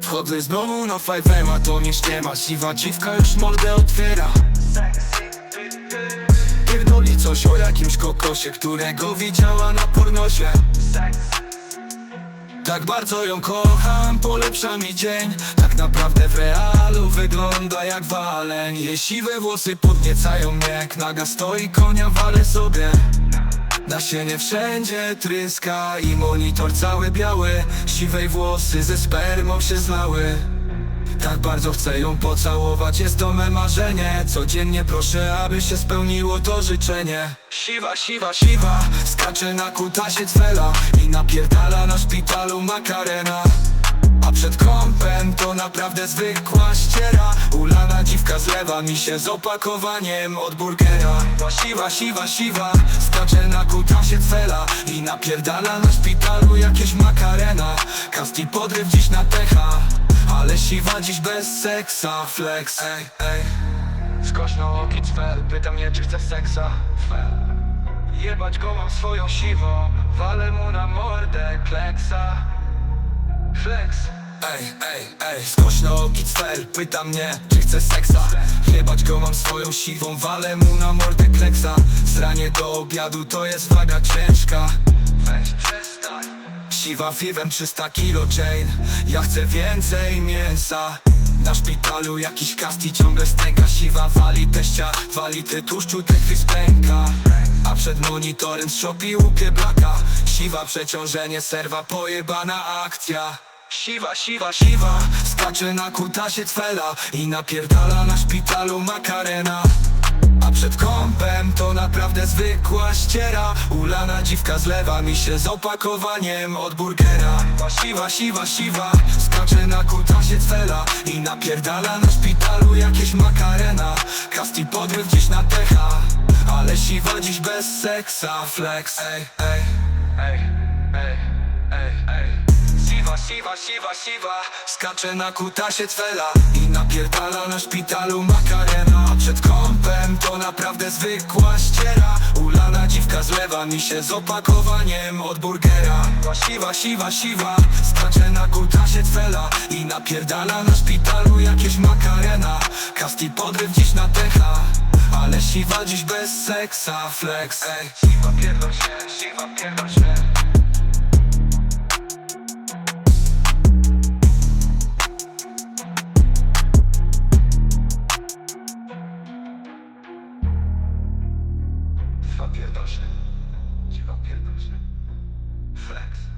Wchodzę znowu na 5M, a to nic nie ma. Siwa dziwka już mordę otwiera. Pierdoli coś o jakimś kokosie, którego widziała na pornosie. Tak bardzo ją kocham, polepsza mi dzień. Tak naprawdę w realu wygląda jak waleń. Jej siwe włosy podniecają mnie Jak naga stoi konia wale sobie Nasienie wszędzie tryska i monitor cały biały. Siwej włosy ze spermą się zlały tak bardzo chcę ją pocałować, jest to me marzenie. Codziennie proszę, aby się spełniło to życzenie. Siwa, siwa, siwa, skacze na kutasie cwela I napierdala na szpitalu makarena. A przed kąpem to naprawdę zwykła ściera. Ulana dziwka zlewa mi się z opakowaniem od burgera. Siwa, siwa, siwa, skacze na kutasie cwela I napierdala na szpitalu jakieś makarena. Kasti podryw dziś na techa ale siwa dziś bez seksa, flex. Ej, ej. Skośno oki cfel, pyta mnie czy chce seksa. Fel. Jebać go mam swoją siwą Walę mu na mordę, kleksa. Flex Ej, ej, ej Skośno oki cfel, pyta mnie czy chce seksa. Jebać go mam swoją siwą Walę mu na mordę, kleksa. Zranie do obiadu to jest waga ciężka. Weź przestań Siwa fiwem 300 kilo chain. Ja chcę więcej mięsa. Na szpitalu jakiś kasti ciągle stęka. Siwa wali teścia, wali ty tłuszczu, ty spęka. A przed monitorem z Shopee łupie blaka Siwa przeciążenie, serwa pojebana akcja Siwa, siwa, siwa Skacze na kutasie cwela I napierdala na szpitalu makarena a przed kąpem to naprawdę zwykła ściera Ulana dziwka zlewa mi się z opakowaniem od burgera. Siwa, siwa, siwa Skacze na kutasie cwela I napierdala na szpitalu jakieś makarena Kasti podryw dziś na techa Ale siwa dziś bez seksa Flex, ej, ej, ej Siwa, siwa, siwa, Skacze na kutasie cwela I napierdala na szpitalu makarena. Przed kąpem to naprawdę zwykła ściera. Ulana dziwka zlewa mi się z opakowaniem od burgera. Siwa, siwa, siwa. Skacze na kutasie cwela I napierdala na szpitalu jakieś makarena. Kasti podryw dziś na techa ale siwa dziś bez seksa, flex. Ej, siwa pierdol się, siwa pierdol się pierdol się. Dziwa pierdol się. Flex.